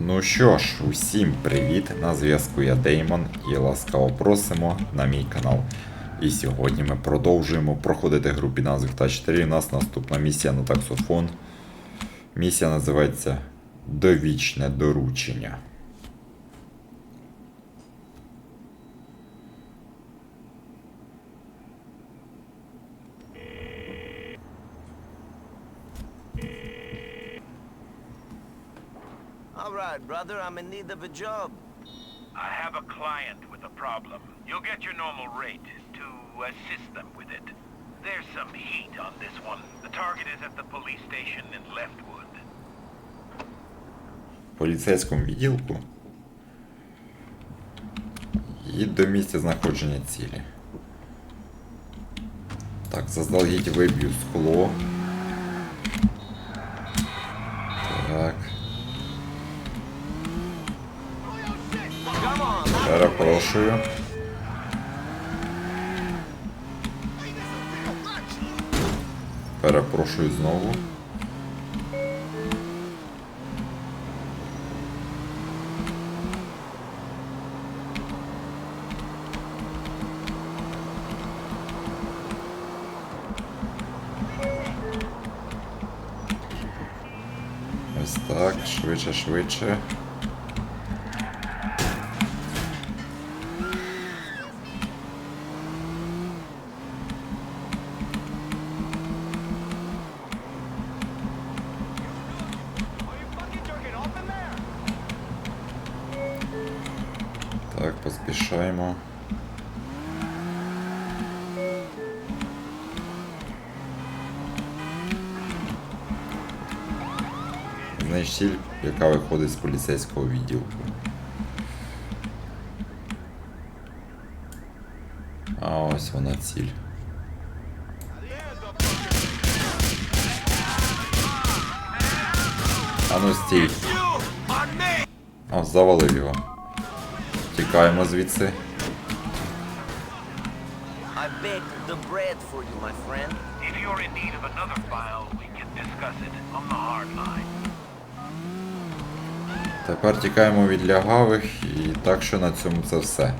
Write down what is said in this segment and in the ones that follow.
Ну що ж, усім привіт! На зв'язку я Деймон і ласкаво просимо на мій канал. І сьогодні ми продовжуємо проходити гру під та 4. У нас наступна місія на таксофон. Місія називається Довічне доручення. All right, brother, I'm in need of a job. I have a client with a problem. You'll get your normal rate to assist them with it. There's some heat on this one. The target is at the police station in Leftwood. В поліцейському відділку. І до місця знаходження цілі. Так, заздалегідь виб'ю скло. Так. Перепрошую. Перепрошую знову. Ось так, швидше, швидше. Так, поспішаємо. Знаєш ціль, яка виходить з поліцейського відділку. А ось вона ціль. А ну стій. О, завалив його. Тікаємо звідси. I baked the bread for you, my friend. If you're in need of another file, we can discuss it on the hard line. Тепер тікаємо від лягавих і так що на цьому це все.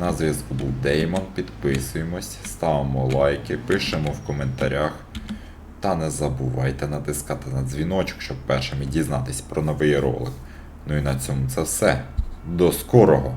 На зв'язку був Деймон, підписуємось, ставимо лайки, пишемо в коментарях. Та не забувайте натискати на дзвіночок, щоб першими дізнатись про новий ролик. Ну і на цьому це все. До скорого!